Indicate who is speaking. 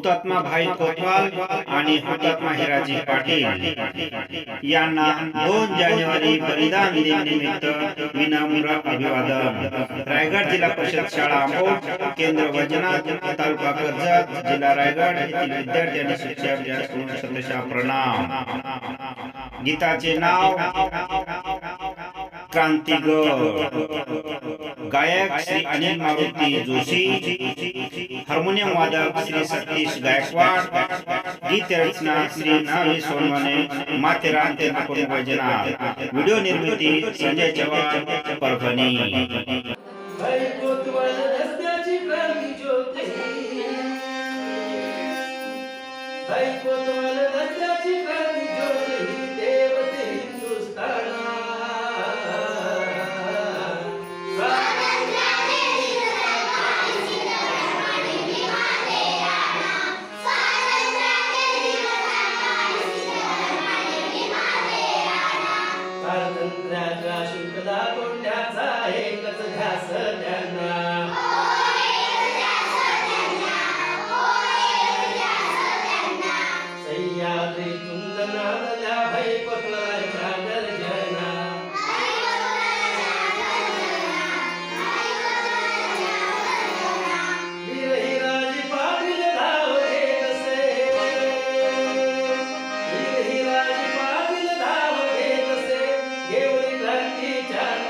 Speaker 1: हुतात्मा भाई कोतवाल आणि हुतात्मा हिराजी पाटील. यांना दोन जानेवारी बलिदान दिनानिमित्त विनम्र अभिवादन. रायगड जिल्हा परिषद शाळा आंबोड केंद्र वैजनाथ तालुका कर्जत जिल्हा रायगड येथील विद्यार्थी आणि शिक्षक यांच्याकडून शतशः प्रणाम. गीताचे नाव क्रांतिगड. गायक श्री अनिल मारुती जोशी. हार्मोनियम वादक श्री सतीश गायकवाड गीत रचना श्री नावी सोनवणे माथेरान तेलकोट भजना व्हिडिओ निर्मिती संजय चव्हाण परभणी.
Speaker 2: भाई कोतवाल स्वातंत्र्याच्या शुल्कदा कोंड्याचा एकच ध्यास त्यांना.
Speaker 1: Peter.